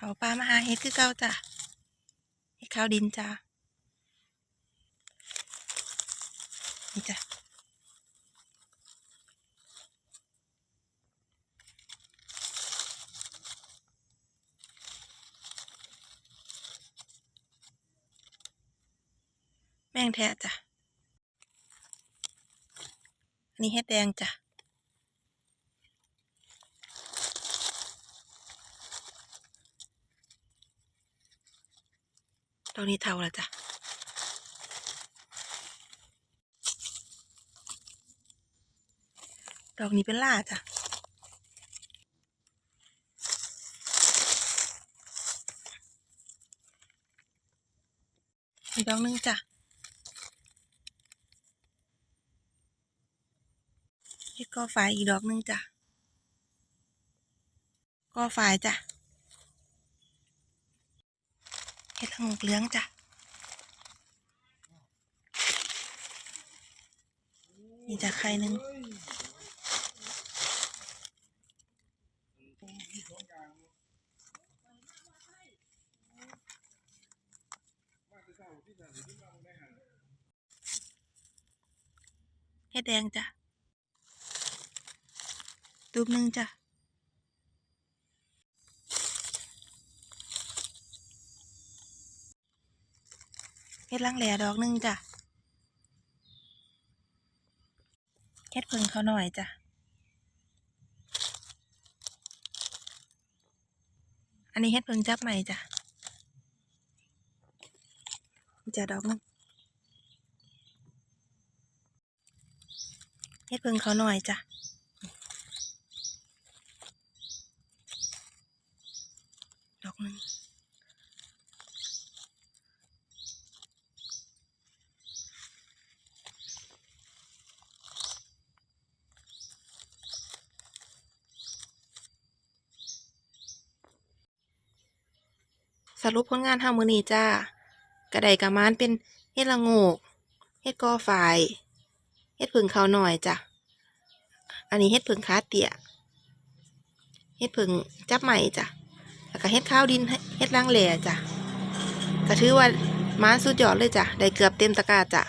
เขาปลามาหาเฮ็ดคือเก่าจ้ะเฮ็ดข้าวดินจ้ะนี่จ้ะแม่งแท้จ้ะอันนี้เฮ็ดแดงจ้ะ ตอนนี้เท่าแล้วจ้ะดอกนี้เป็นล่าจ้ะอีกดอกนึงจ้ะก็ฝ่ายอีกดอกนึงจ้ะก็ฝ่ายจ้ะ เฮ็ดละงกเหลืองจ้ะนี่จะไข่หนึ่งเฮ็ดแดงจ้ะตูบหนึ่งจ้ะ เฮ็ดลังแหล่ดอกหนึงจ้ะเฮ็ดเพิ่งเขาหน่อยจ้ะ อันนี้เฮ็ดเพิ่งจับใหม่จ้ะจะดอกนึงเฮ็ดเพิ่งเขาหน่อยจ้ะดอกนึง สรุปผลงานเฮามื้อนี้จ้ากระไดกระมานเป็นเฮ็ดละโงกเฮ็ดกอฝ่ายเฮ็ดผึ่งเขาหน่อยจ้ะอันนี้เฮ็ดผึ่งขาเตี่ยเฮ็ดผึ่งจับใหม่จ้ะแล้วก็เฮ็ดข้าวดินเฮ็ดล้างแหล่จ้ะก็ถือว่ามานสุดยอดเลยจ้ะได้เกือบเต็มตะกร้าจ้ะ